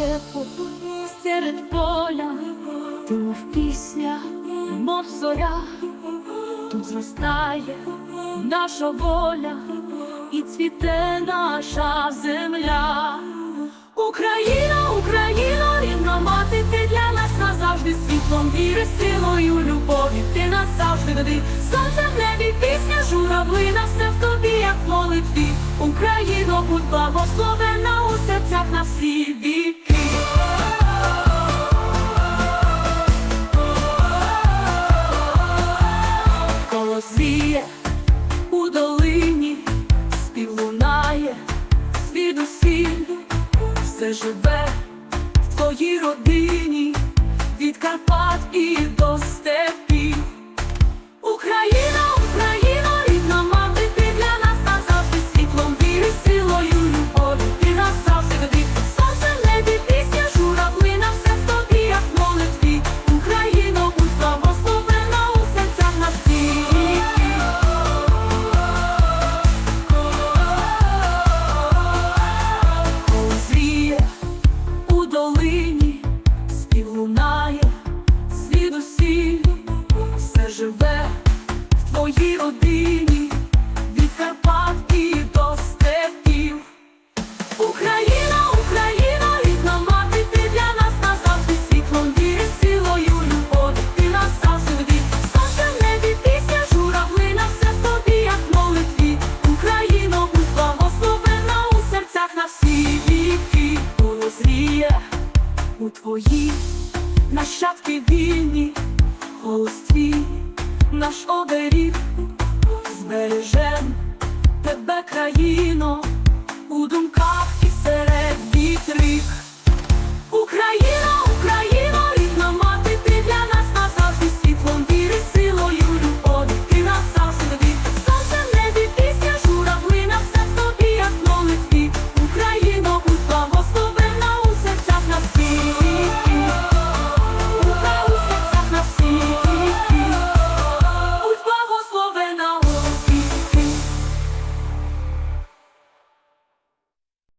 степу, серед поля, ти мов пісня, мов зоря, тут зростає наша воля і цвіте наша земля. Україна, Україна, рідна мати, ти для нас назавжди світлом віри, силою, любові, ти нас завжди веди. Сонце в небі, пісня, журавлина, все в тобі, як молитві. Україно, будь благословена у серцях на всі віки. Звідусіль все живе в твоїй родині, від Карпат і до степів. Твої нащадки вільні, голос твій, наш оберіг, збережем тебе, країно, у думках.